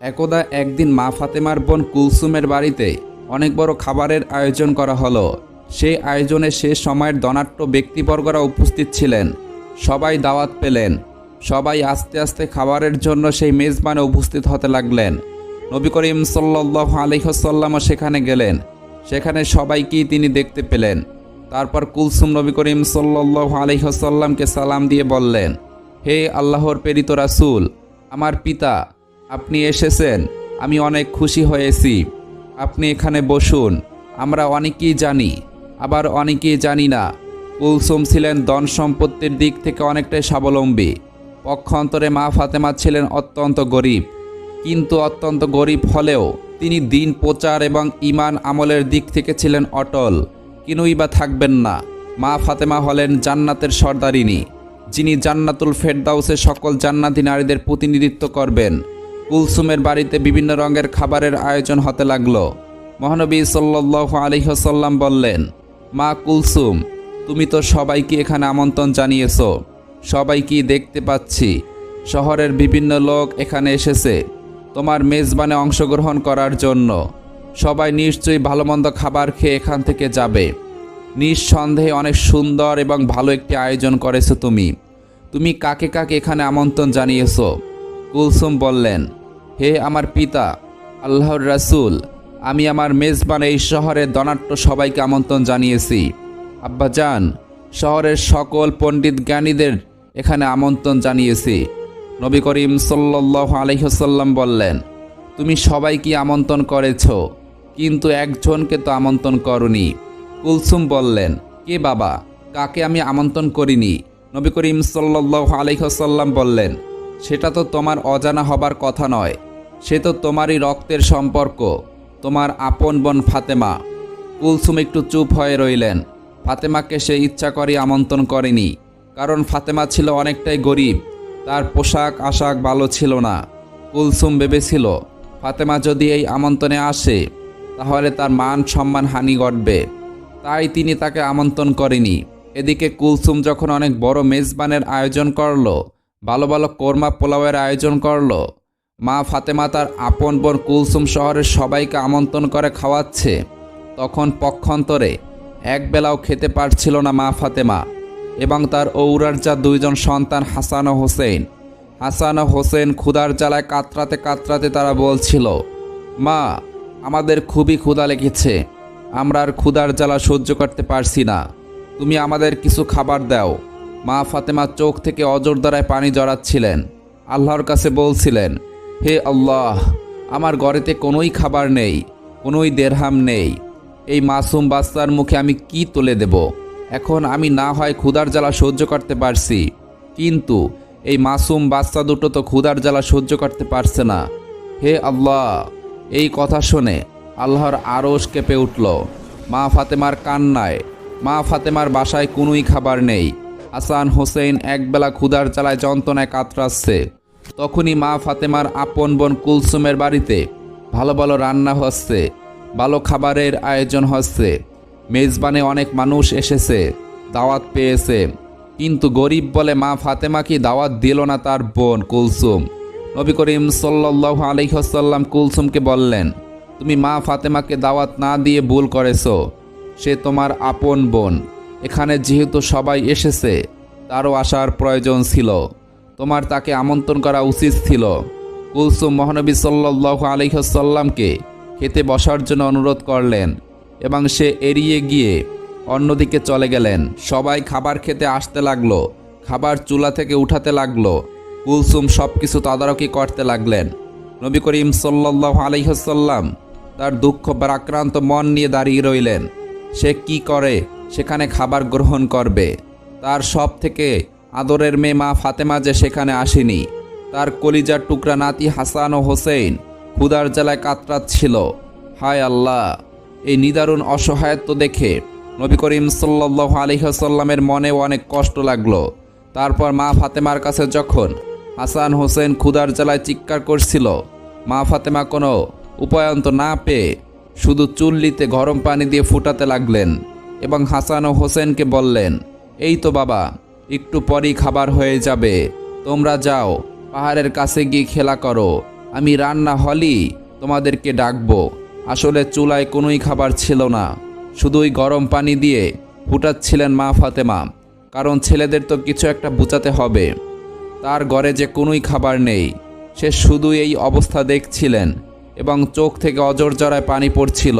একদা একদিন মা ফাতেমার বোন কুলসুমের বাড়িতে অনেক বড় খাবারের আয়োজন করা হলো। সেই আয়োজনে সে সময়ের ধনাট্য ব্যক্তিবর্গরা উপস্থিত ছিলেন। সবাই দাওয়াত পেলেন। সবাই আস্তে আস্তে খাবারের জন্য সেই মেজবানে উপস্থিত হতে লাগলেন। নবী করিম সাল্লাহ আলহ্লামও সেখানে গেলেন। সেখানে সবাইকেই তিনি দেখতে পেলেন। তারপর কুলসুম নবী করিম সাল্লাহ আলহ্লামকে সালাম দিয়ে বললেন, হে আল্লাহর প্রেরিত রাসূল, আমার পিতা আপনি এসেছেন, আমি অনেক খুশি হয়েছি। আপনি এখানে বসুন, আমরা অনেকেই জানি, আবার অনেকেই জানি না। কুলসুম ছিলেন ধন সম্পত্তির দিক থেকে অনেকটাই স্বাবলম্বী। পক্ষান্তরে মা ফাতেমা ছিলেন অত্যন্ত গরিব। কিন্তু অত্যন্ত গরিব হলেও তিনি দিন প্রচার এবং ইমান আমলের দিক থেকে ছিলেন অটল, কিনুই বা থাকবেন না। মা ফাতেমা হলেন জান্নাতের সর্দারিনী, যিনি জান্নাতুল ফেরদাউসে সকল জান্নাতি নারীদের প্রতিনিধিত্ব করবেন। কুলসুমের বাড়িতে বিভিন্ন রঙের খাবারের আয়োজন হতে লাগল। মহানবী সাল্লাহ আলিহসাল্লাম বললেন, মা কুলসুম, তুমি তো সবাইকে এখানে আমন্ত্রণ জানিয়েছো। সবাইকেই দেখতে পাচ্ছি। শহরের বিভিন্ন লোক এখানে এসেছে। তোমার মেজবানে অংশগ্রহণ করার জন্য। সবাই নিশ্চয়ই ভালো মন্দ খাবার খেয়ে এখান থেকে যাবে। নিঃসন্দেহে অনেক সুন্দর এবং ভালো একটি আয়োজন করেছ তুমি। তুমি কাকে কাকে এখানে আমন্ত্রণ জানিয়েছো? কুলসুম বললেন হে আমার পিতা, আল্লাহর রাসুল, আমি আমার মেজবান এই শহরের ধনাট্য সবাইকে আমন্ত্রণ জানিয়েছি। আব্বা আব্বাজান শহরের সকল পণ্ডিত জ্ঞানীদের এখানে আমন্ত্রণ জানিয়েছি। নবী করিম সাল্লাহ আলহ্লাম বললেন, তুমি সবাইকে আমন্ত্রণ করেছ? কিন্তু একজনকে তো আমন্ত্রণ করনি। কুলসুম বললেন, কে বাবা? কাকে আমি আমন্ত্রণ করিনি? নবী করিম সাল্লাহ আলহ্লাম বললেন, সেটা তো তোমার অজানা হবার কথা নয়। সে তো তোমারই রক্তের সম্পর্ক। তোমার আপন বোন ফাতেমা। কুলসুম একটু চুপ হয়ে রইলেন। ফাতেমাকে সে ইচ্ছা করে আমন্ত্রণ করেনি। কারণ ফাতেমা ছিল অনেকটাই গরিব। তার পোশাক আশাক ভালো ছিল না। কুলসুম ভেবেছিল, ফাতেমা যদি এই আমন্ত্রণে আসে, তাহলে তার মান সম্মান হানি ঘটবে। তাই তিনি তাকে আমন্ত্রণ করেনি। এদিকে কুলসুম যখন অনেক বড় মেজবানের আয়োজন করল, ভালো ভালো কোরমা পোলাওয়ের আয়োজন করল মা ফাতেমা তার আপন বোন কুলসুম শহরের সবাইকে আমন্ত্রণ করে খাওয়াচ্ছে। তখন পক্ষান্তরে একবেলাও খেতে পারছিল না মা ফাতেমা এবং তার ঔরার যা দুইজন সন্তান হাসান ও হোসেন। হাসান ও হোসেন ক্ষুধার জ্বালায় কাতরাতে কাতরাতে তারা বলছিল, মা, আমাদের খুবই ক্ষুধা লেগেছে। আমরা আর ক্ষুধার জ্বালা সহ্য করতে পারছি না। তুমি আমাদের কিছু খাবার দাও। মা ফাতেমা চোখ থেকে অজর দ্বারায় পানি জড়াচ্ছিলেন। আল্লাহর কাছে বলছিলেন হে আল্লাহ, আমার ঘরেতে কোনোই খাবার নেই, কোনোই দেড়হাম নেই। এই মাসুম বাচ্চার মুখে আমি কি তুলে দেব? এখন আমি না হয় ক্ষুধার জ্বালা সহ্য করতে পারছি, কিন্তু এই মাসুম বাচ্চা দুটো তো ক্ষুধার জ্বালা সহ্য করতে পারছে না। হে আল্লাহ, এই কথা শুনে আল্লাহর আরশ কেঁপে উঠল। মা ফাতেমার কান্নায়, মা ফাতেমার বাসায় কোনোই খাবার নেই। হাসান হোসেন একবেলা ক্ষুধার জ্বালায় যন্ত্রণায় কাতরাচ্ছে। তখনই মা ফাতেমার আপন বোন কুলসুমের বাড়িতে ভালো ভালো রান্না হচ্ছে, ভালো খাবারের আয়োজন হচ্ছে। মেজবানে অনেক মানুষ এসেছে, দাওয়াত পেয়েছে। কিন্তু গরিব বলে মা ফাতেমা কি দাওয়াত দিল না তার বোন কুলসুম। নবী করিম সাল্লাহ আলহ্লাম কুলসুমকে বললেন, তুমি মা ফাতেমাকে দাওয়াত না দিয়ে ভুল করেছ। সে তোমার আপন বোন। এখানে যেহেতু সবাই এসেছে, তারও আসার প্রয়োজন ছিল। তোমার তাকে আমন্ত্রণ করা উচিত ছিল। কুলসুম মহানবী সাল্লাহ আলহ্লামকে খেতে বসার জন্য অনুরোধ করলেন এবং সে এড়িয়ে গিয়ে অন্যদিকে চলে গেলেন। সবাই খাবার খেতে আসতে লাগল, খাবার চুলা থেকে উঠাতে লাগল, কুলসুম সব কিছু তদারকি করতে লাগলেন। নবী করিম সাল্লাহ আলহ্লাম তার দুঃখ আক্রান্ত মন নিয়ে দাঁড়িয়ে রইলেন। সে কি করে সেখানে খাবার গ্রহণ করবে? তার সব থেকে আদরের মেয়ে মা ফাতেমা যে সেখানে আসেনি, তার কলিজার টুকরা নাতি হাসান ও হোসেন ক্ষুদার জ্বালায় কাতরাচ্ছিল। হায় আল্লাহ, এই নিদারুণ অসহায়ত্ব দেখে নবী করিম সাল্লাহ আলহিহাসাল্লামের মনেও অনেক কষ্ট লাগল। তারপর মা ফাতেমার কাছে যখন হাসান হোসেন ক্ষুদার জ্বালায় চিৎকার করছিল, মা ফাতেমা কোনো উপায়ন্ত না পেয়ে শুধু চুল্লিতে গরম পানি দিয়ে ফুটাতে লাগলেন এবং হাসান ও হোসেনকে বললেন, এই তো বাবা একটু পরই খাবার হয়ে যাবে। তোমরা যাও, পাহাড়ের কাছে গিয়ে খেলা করো। আমি রান্না হলি তোমাদেরকে ডাকবো। আসলে চুলায় কোনোই খাবার ছিল না। শুধুই গরম পানি দিয়ে ফুটাচ্ছিলেন মা ফাতেমা। কারণ ছেলেদের তো কিছু একটা বুঝাতে হবে। তার ঘরে যে কোনোই খাবার নেই। সে শুধু এই অবস্থা দেখছিলেন এবং চোখ থেকে অজর জড়ায় পানি পড়ছিল।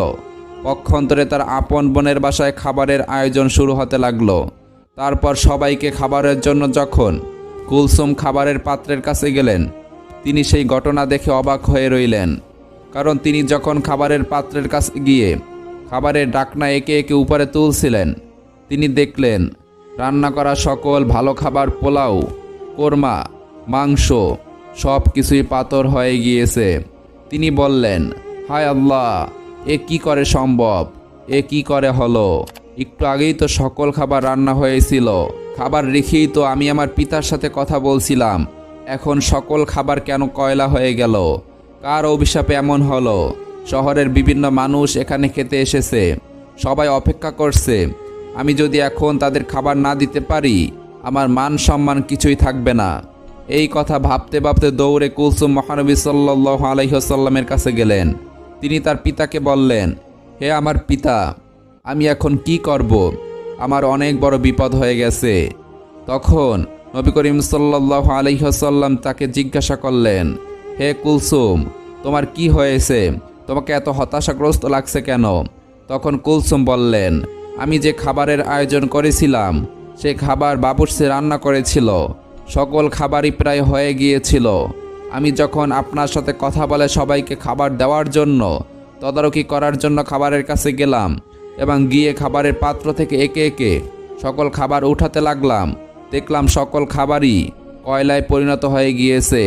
পক্ষান্তরে তার আপন বোনের বাসায় খাবারের আয়োজন শুরু হতে লাগল। তারপর সবাইকে খাবারের জন্য যখন কুলসুম খাবারের পাত্রের কাছে গেলেন, তিনি সেই ঘটনা দেখে অবাক হয়ে রইলেন। কারণ তিনি যখন খাবারের পাত্রের কাছে গিয়ে খাবারের ডাকনা একে একে উপরে তুলছিলেন, তিনি দেখলেন, রান্না করা সকল ভালো খাবার পোলাও, কোরমা, মাংস সব কিছুই পাথর হয়ে গিয়েছে। তিনি বললেন, হায় আল্লাহ, এ কি করে সম্ভব? এ কি করে হলো? একটু আগেই তো সকল খাবার রান্না হয়েছিল। খাবার রেখেই তো আমি আমার পিতার সাথে কথা বলছিলাম। এখন সকল খাবার কেন কয়লা হয়ে গেল? কার অভিশাপে এমন হলো? শহরের বিভিন্ন মানুষ এখানে খেতে এসেছে। সবাই অপেক্ষা করছে। আমি যদি এখন তাদের খাবার না দিতে পারি, আমার মান সম্মান কিছুই থাকবে না। এই কথা ভাবতে ভাবতে দৌড়ে কুলসুম মহানবী সাল্লাহ আলহিহসাল্লামের কাছে গেলেন। তিনি তার পিতাকে বললেন, হে আমার পিতা আমি এখন কি করব? আমার অনেক বড় বিপদ হয়ে গেছে। তখন নবী করিম সাল্লাহ আলহিহসাল্লাম তাকে জিজ্ঞাসা করলেন, হে কুলসুম, তোমার কি হয়েছে? তোমাকে এত হতাশাগ্রস্ত লাগছে কেন? তখন কুলসুম বললেন, আমি যে খাবারের আয়োজন করেছিলাম, সে খাবার বাবুর্সি রান্না করেছিল। সকল খাবারই প্রায় হয়ে গিয়েছিল। আমি যখন আপনার সাথে কথা বলে সবাইকে খাবার দেওয়ার জন্য, তদারকি করার জন্য খাবারের কাছে গেলাম এবং গিয়ে খাবারের পাত্র থেকে একে একে সকল খাবার উঠাতে লাগলাম। দেখলাম সকল খাবারই কয়লায় পরিণত হয়ে গিয়েছে।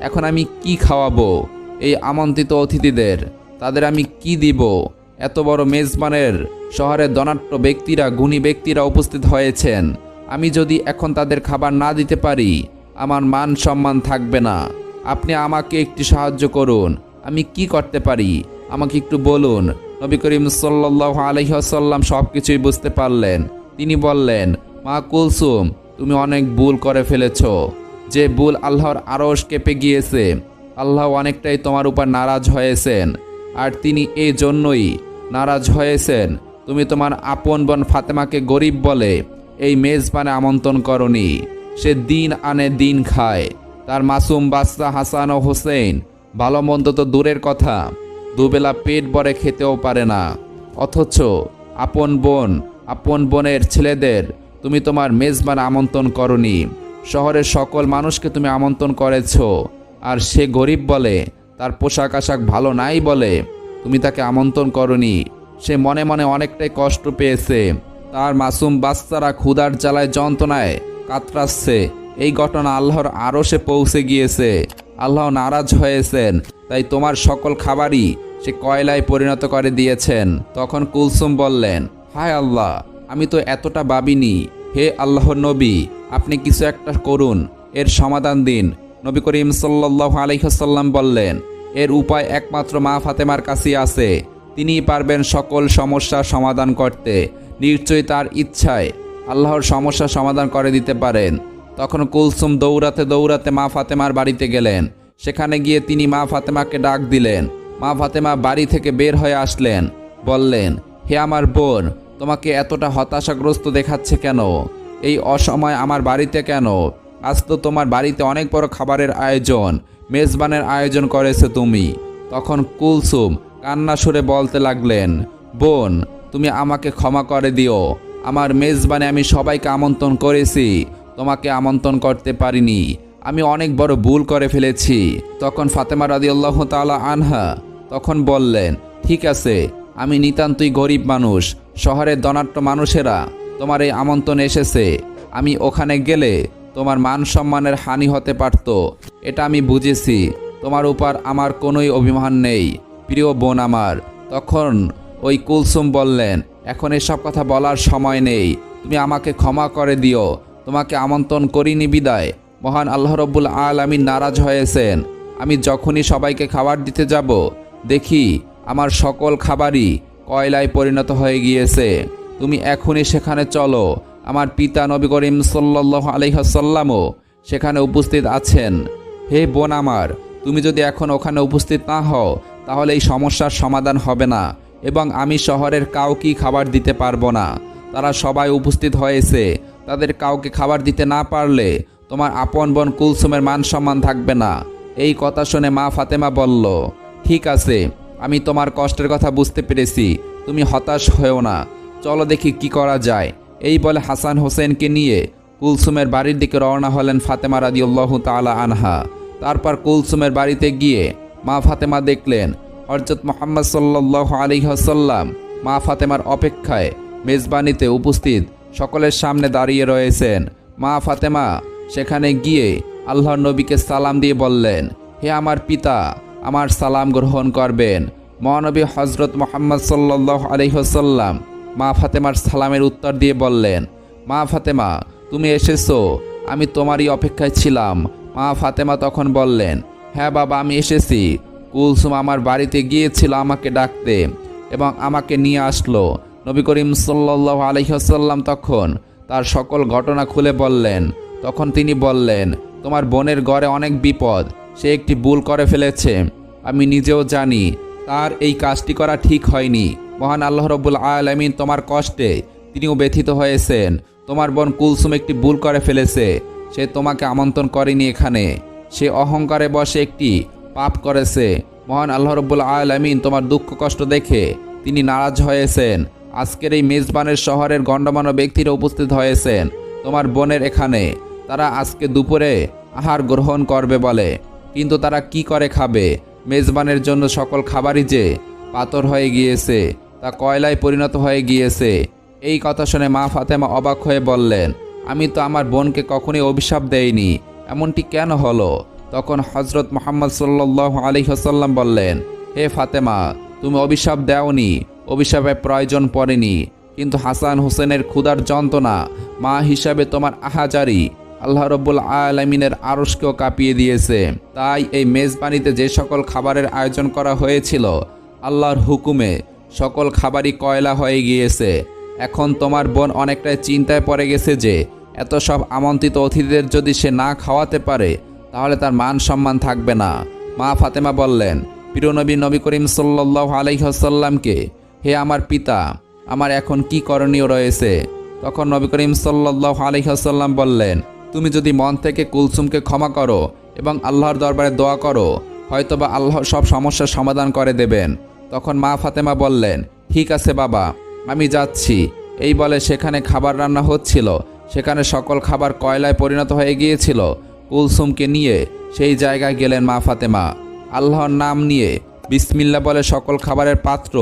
এখন আমি কি খাওয়াবো? এই আমন্ত্রিত অতিথিদের, তাদের আমি কি দিব? এত বড় মেজবানের শহরের ধনাট্য ব্যক্তিরা, গুণী ব্যক্তিরা উপস্থিত হয়েছেন। আমি যদি এখন তাদের খাবার না দিতে পারি, আমার মান সম্মান থাকবে না। আপনি আমাকে একটি সাহায্য করুন। আমি কি করতে পারি? আমাকে একটু বলুন। নবী করিম সাল্লাহ আলহিহাসাল্লাম সব কিছুই বুঝতে পারলেন। তিনি বললেন, মা কুলসুম, তুমি অনেক ভুল করে ফেলেছ। যে ভুল আল্লাহর আরশ কেঁপে গিয়েছে, আল্লাহ অনেকটাই তোমার উপর নারাজ হয়েছেন। আর তিনি এই জন্যই নারাজ হয়েছেন। তুমি তোমার আপন বোন ফাতেমাকে গরিব বলে এই মেজবানে আমন্ত্রণ করনি। সে দিন আনে দিন খায়। তার মাসুম বাচ্চা হাসান ও হোসেন ভালো মন্দ তো দূরের কথা। দুবেলা পেট ভরে খেতেও পারে না। অথচ আপন বোন, আপন বোনের ছেলেদের তুমি তোমার মেজবান আমন্ত্রণ করনি। শহরের সকল মানুষকে তুমি আমন্ত্রণ করেছ। আর সে গরিব বলে, তার পোশাক আশাক ভালো নাই বলে তুমি তাকে আমন্ত্রণ করনি। সে মনে মনে অনেকটাই কষ্ট পেয়েছে। তার মাসুম বাচ্চারা ক্ষুধার জ্বালায় যন্ত্রণায় কাতরাচ্ছে। এই ঘটনা আল্লাহর আরও সে পৌঁছে গিয়েছে। আল্লাহ নারাজ হয়েছেন। তাই তোমার সকল খাবারই সে কয়লায় পরিণত করে দিয়েছেন। তখন কুলসুম বললেন, হায় আল্লাহ, আমি তো এতটা ভাবিনি। হে আল্লাহর নবী, আপনি কিছু একটা করুন। এর সমাধান দিন। নবী করিম সাল্লাহ আলহিহাসাল্লাম বললেন, এর উপায় একমাত্র মা ফাতেমার কাছে আছে। তিনিই পারবেন সকল সমস্যার সমাধান করতে। নিশ্চয়ই তার ইচ্ছায় আল্লাহর সমস্যার সমাধান করে দিতে পারেন। তখন কুলসুম দৌড়াতে দৌড়াতে মা ফাতেমার বাড়িতে গেলেন। সেখানে গিয়ে তিনি মা ফাতেমাকে ডাক দিলেন মা ফাতেমা বাড়ি থেকে বের হয়ে আসলেন। বললেন, হে আমার বোন, তোমাকে এতটা হতাশাগ্রস্ত দেখাচ্ছে কেন? এই অসময় আমার বাড়িতে কেন? আজ তো তোমার বাড়িতে অনেক বড় খাবারের আয়োজন, মেজবানের আয়োজন করেছে তুমি। তখন কুলসুম কান্না সুরে বলতে লাগলেন, বোন, তুমি আমাকে ক্ষমা করে দিও। আমার মেজবানে আমি সবাইকে আমন্ত্রণ করেছি, তোমাকে আমন্ত্রণ করতে পারিনি। আমি অনেক বড় ভুল করে ফেলেছি। তখন ফাতেমা রাদিয়াল্লাহ তাআলা আনহা তখন বললেন, ঠিক আছে, আমি নিতান্তই গরিব মানুষ, শহরের ধনাট্য মানুষেরা, তোমার এই আমন্ত্রণ এসেছে। আমি ওখানে গেলে তোমার মান সম্মানের হানি হতে পারত। এটা আমি বুঝেছি, তোমার উপর আমার কোনোই অভিমান নেই, প্রিয় বোন আমার। তখন ওই কুলসুম বললেন, এখন এসব কথা বলার সময় নেই, তুমি আমাকে ক্ষমা করে দিও। তোমাকে আমন্ত্রণ করিনি বিদায়। মহান আল্লাহ রব্বুল আমি নারাজ হয়েছেন। আমি যখনই সবাইকে খাবার দিতে যাব দেখি, আমার সকল খাবারই কয়লায় পরিণত হয়ে গিয়েছে। তুমি এখনই সেখানে চলো। আমার পিতা নবী করিম সাল্লাহ আলহাসাল্লামও সেখানে উপস্থিত আছেন। হে বোন আমার, তুমি যদি এখন ওখানে উপস্থিত না হও, তাহলে এই সমস্যার সমাধান হবে না এবং আমি শহরের কাউকেই খাবার দিতে পারব না। তারা সবাই উপস্থিত হয়েছে। তাদের কাউকে খাবার দিতে না পারলে তোমার আপন বোন কুলসুমের মান সম্মান থাকবে না। এই কথা শুনে মা ফাতেমা বলল ঠিক আছে, আমি তোমার কষ্টের কথা বুঝতে পেরেছি, তুমি হতাশ হয়েও না। চলো দেখি কি করা যায়। এই বলে হাসান হোসেনকে নিয়ে কুলসুমের বাড়ির দিকে রওনা হলেন ফাতেমা রাদিউল্লাহ তালা আনহা। তারপর কুলসুমের বাড়িতে গিয়ে মা ফাতেমা দেখলেন হরজত মোহাম্মদ সাল্লাহ আলী হাসাল্লাম মা ফাতেমার অপেক্ষায় মেজবানিতে উপস্থিত সকলের সামনে দাঁড়িয়ে রয়েছেন। মা ফাতেমা সেখানে গিয়ে আল্লাহর নবীকে সালাম দিয়ে বললেন, হে আমার পিতা আমার সালাম গ্রহণ করবেন। মহানবী হজরত মোহাম্মদ সাল্লাহ আলহিহসাল্লাম মা ফাতেমার সালামের উত্তর দিয়ে বললেন, মা ফাতেমা, তুমি এসেছ, আমি তোমারই অপেক্ষায় ছিলাম। মা ফাতেমা তখন বললেন হ্যাঁ বাবা, আমি এসেছি। কুলসুম আমার বাড়িতে গিয়েছিল আমাকে ডাকতে এবং আমাকে নিয়ে আসলো। নবী করিম সাল্লাহ আলহিহাসাল্লাম তখন তার সকল ঘটনা খুলে বললেন। তখন তিনি বললেন, তোমার বোনের ঘরে অনেক বিপদ সে একটি ভুল করে ফেলেছে। আমি নিজেও জানি, তার এই কাজটি করা ঠিক হয়নি। মহান আল্লাহ রব্বুল আলমিন তোমার কষ্টে তিনিও ব্যথিত হয়েছেন। তোমার বোন কুলসুম একটি ভুল করে ফেলেছে। সে তোমাকে আমন্ত্রণ করেনি এখানে। সে অহংকারে বসে একটি পাপ করেছে। মহান আল্লাহ রব্বুল আলমিন তোমার দুঃখ কষ্ট দেখে তিনি নারাজ হয়েছেন। আজকের এই মেজবানের শহরের গণ্যমান্য ব্যক্তিরা উপস্থিত হয়েছেন। তোমার বোনের এখানে। তারা আজকে দুপুরে আহার গ্রহণ করবে বলে। কিন্তু তারা কি করে খাবে? মেজবানের জন্য সকল খাবারই যে পাথর হয়ে গিয়েছে, তা কয়লায় পরিণত হয়ে গিয়েছে। এই কথা শুনে মা ফাতেমা অবাক হয়ে বললেন, আমি তো আমার বোনকে কখনই অভিশাপ দেইনি। এমনটি কেন হলো? তখন হজরত মোহাম্মদ সাল্লাহ আলী হাসাল্লাম বললেন, হে ফাতেমা, তুমি অভিশাপ দেওনি, অভিশাপের প্রয়োজন পড়েনি। কিন্তু হাসান হোসেনের ক্ষুধার যন্ত্রণা মা হিসাবে তোমার আহাজারি। আল্লাহ রব্বুল আলমিনের আড়সকেও কাঁপিয়ে দিয়েছে। তাই এই মেজবানিতে যে সকল খাবারের আয়োজন করা হয়েছিল, আল্লাহর হুকুমে সকল খাবারই কয়লা হয়ে গিয়েছে। এখন তোমার বোন অনেকটাই চিন্তায় পড়ে গেছে যে, এত সব আমন্ত্রিত অতিথিদের যদি সে না খাওয়াতে পারে, তাহলে তার মান সম্মান থাকবে না। মা ফাতেমা বললেন প্রিয়নবী নবী করিম সাল্লাহ আলহিহাসাল্লামকে হে আমার পিতা, আমার এখন কি করণীয় রয়েছে? তখন নবী করিম সাল্লাহ আলহিহাসাল্লাম বললেন তুমি যদি মন থেকে কুলসুমকে ক্ষমা করো এবং আল্লাহর দরবারে দোয়া করো, হয়তোবা আল্লাহ সব সমস্যার সমাধান করে দেবেন। তখন মা ফাতেমা বললেন, ঠিক আছে বাবা, আমি যাচ্ছি। এই বলে সেখানে খাবার রান্না হচ্ছিল। সেখানে সকল খাবার কয়লায় পরিণত হয়ে গিয়েছিল। কুলসুমকে নিয়ে সেই জায়গায় গেলেন মা ফাতেমা। আল্লাহর নাম নিয়ে বিসমিল্লা বলে সকল খাবারের পাত্র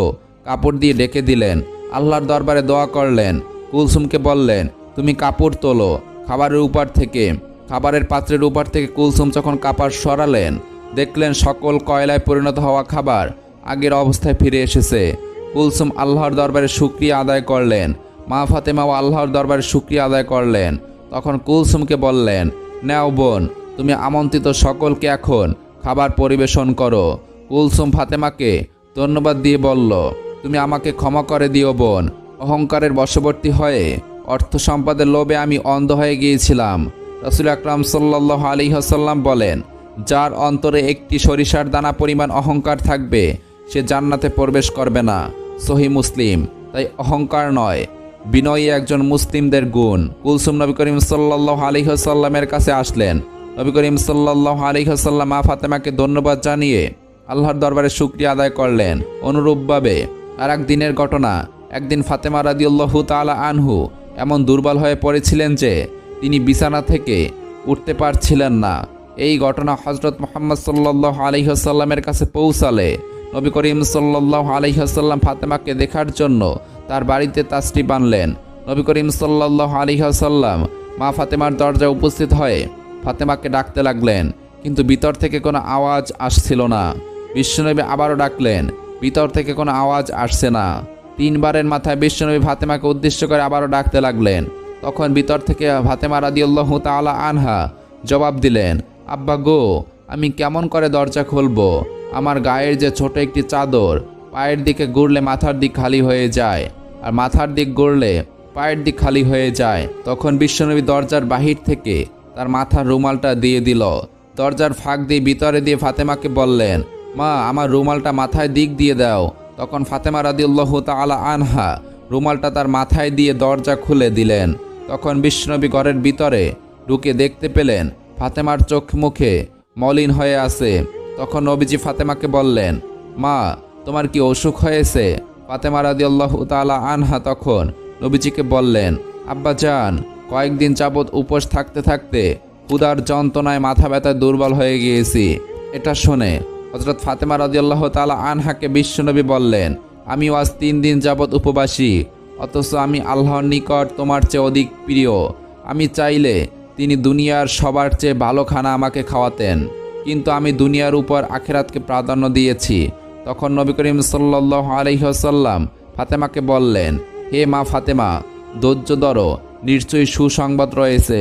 কাপড় দিয়ে ডেকে দিলেন। আল্লাহর দরবারে দোয়া করলেন। কুলসুমকে বললেন, তুমি কাপড় তোলো। খাবারের উপর থেকে, খাবারের পাত্রের উপর থেকে কুলসুম যখন কাপড় সরালেন, দেখলেন সকল কয়লায় পরিণত হওয়া খাবার আগের অবস্থায় ফিরে এসেছে। কুলসুম আল্লাহর দরবারে শুক্রিয়া আদায় করলেন। মা ফাতেমাও আল্লাহর দরবারে শুক্রিয়া আদায় করলেন। তখন কুলসুমকে বললেন, নেও বোন, তুমি আমন্ত্রিত সকলকে এখন খাবার পরিবেশন করো। কুলসুম ফাতেমাকে ধন্যবাদ দিয়ে বলল, তুমি আমাকে ক্ষমা করে দিও বোন, অহংকারের বশবর্তী হয়ে অর্থ সম্পদের লোভে আমি অন্ধ হয়ে গিয়েছিলাম। রসুল আকরাম সাল্লাহ আলী হাসাল্লাম বলেন, যার অন্তরে একটি সরিষার দানা পরিমাণ অহংকার থাকবে, সে জান্নাতে প্রবেশ করবে না। সহি মুসলিম, তাই অহংকার নয়। বিনয়ী একজন মুসলিমদের গুণ। কুলসুম নবী করিম সাল্লাহ আলিহাসাল্লামের কাছে আসলেন। নবী করিম সাল্লাহ আলিহাসাল্লাম মা ফাতেমাকে ধন্যবাদ জানিয়ে আল্লাহর দরবারে শুক্রিয়া আদায় করলেন। অনুরূপভাবে আর এক দিনের ঘটনা, একদিন ফাতেমা রাদিউল্লাহু তালা আনহু এমন দুর্বল হয়ে পড়েছিলেন যে তিনি বিছানা থেকে উঠতে পারছিলেন না। এই ঘটনা হজরত মোহাম্মদ সাল্লাহ আলহিহাসাল্লামের কাছে পৌঁছালে নবী করিম সাল্লাহ আলহিহাসাল্লাম ফাতেমাকে দেখার জন্য তার বাড়িতে তাসটি বানলেন। নবী করিম সাল্লাহ আলহিহাসাল্লাম মা ফাতেমার দরজায় উপস্থিত হয়ে ফাতেমাকে ডাকতে লাগলেন, কিন্তু ভিতর থেকে কোনো আওয়াজ আসছিল না। বিশ্বনবী আবারও ডাকলেন, ভিতর থেকে কোনো আওয়াজ আসছে না। তিনবারের মাথায় বিশ্বনবী ফাতেমাকে উদ্দেশ্য করে আবারও ডাকতে লাগলেন। তখন ভিতর থেকে ফাতেমা রাদিউল্লাহ তাআলা আনহা জবাব দিলেন, আব্বা গো, আমি কেমন করে দরজা খুলব? আমার গায়ের যে ছোট একটি চাদর, পায়ের দিকে ঘুরলে মাথার দিক খালি হয়ে যায়, আর মাথার দিক গড়লে পায়ের দিক খালি হয়ে যায়। তখন বিশ্বনবী দরজার বাহির থেকে তার মাথার রুমালটা দিয়ে দিল। দরজার ফাঁক দিয়ে ভিতরে দিয়ে ফাতেমাকে বললেন, মা, আমার রুমালটা মাথায় দিক দিয়ে দাও তখন ফাতেমা রাদিউল্লাহ তালা আনহা রুমালটা তার মাথায় দিয়ে দরজা খুলে দিলেন। তখন বিষ্ণবী ঘরের ভিতরে ঢুকে দেখতে পেলেন ফাতেমার চোখ মুখে মলিন হয়ে আছে। তখন নবীজি ফাতেমাকে বললেন, মা, তোমার কি অসুখ হয়েছে? ফাতেমা রাদিউল্লাহ তালা আনহা তখন নবীজিকে বললেন, আব্বা যান কয়েকদিন যাবৎ উপোস থাকতে থাকতে ক্ষুধার যন্ত্রণায় মাথা ব্যথায় দুর্বল হয়ে গিয়েছি। এটা শুনে হজরত ফাতেমা রাদিয়াল্লাহ তালা আনহাকে বিশ্বনবী বললেন আমিও আজ তিন দিন যাবৎ উপবাসী, অথচ আমি আল্লাহর নিকট তোমার চেয়ে অধিক প্রিয়। আমি চাইলে তিনি দুনিয়ার সবার চেয়ে ভালো খানা আমাকে খাওয়াতেন, কিন্তু আমি দুনিয়ার উপর আখেরাতকে প্রাধান্য দিয়েছি। তখন নবী করিম সাল্লাহ আলহিহসাল্লাম ফাতেমাকে বললেন, হে মা ফাতেমা, ধৈর্য ধরো, নিশ্চয়ই সুসংবাদ রয়েছে।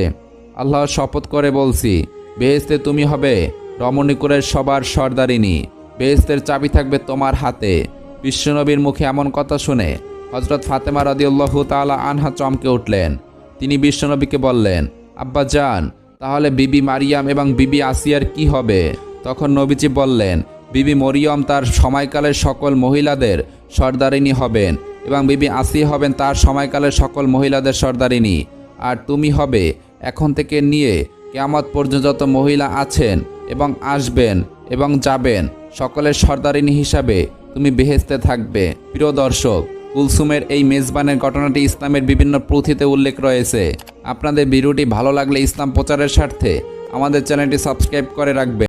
আল্লাহর শপথ করে বলছি বেহেস্তে তুমি হবে রমণীকুরের সবার সর্দারিনী। বেহেস্তের চাবি থাকবে তোমার হাতে। বিশ্বনবীর মুখে এমন কথা শুনে হজরত ফাতেমা রাদিউল্লাহ তাআলা আনহা চমকে উঠলেন। তিনি বিশ্বনবীকে বললেন, আব্বা যান তাহলে বিবি মারিয়াম এবং বিবি আসিয়ার কি হবে? তখন নবীজি বললেন, বিবি মরিয়ম তার সময়কালের সকল মহিলাদের সর্দারিনী হবেন এবং বিবি আসি হবেন তার সময়কালের সকল মহিলাদের সর্দারিনী। আর তুমি হবে এখন থেকে নিয়ে কেয়ামত পর্যন্ত যত মহিলা আছেন এবং আসবেন এবং যাবেন। সকলের সর্দারিনী হিসাবে তুমি বেহেস্তে থাকবে। প্রিয় দর্শক, কুলসুমের এই মেজবানের ঘটনাটি ইসলামের বিভিন্ন পুঁথিতে উল্লেখ রয়েছে। আপনাদের ভিডিওটি ভালো লাগলে ইসলাম প্রচারের স্বার্থে আমাদের চ্যানেলটি সাবস্ক্রাইব করে রাখবেন।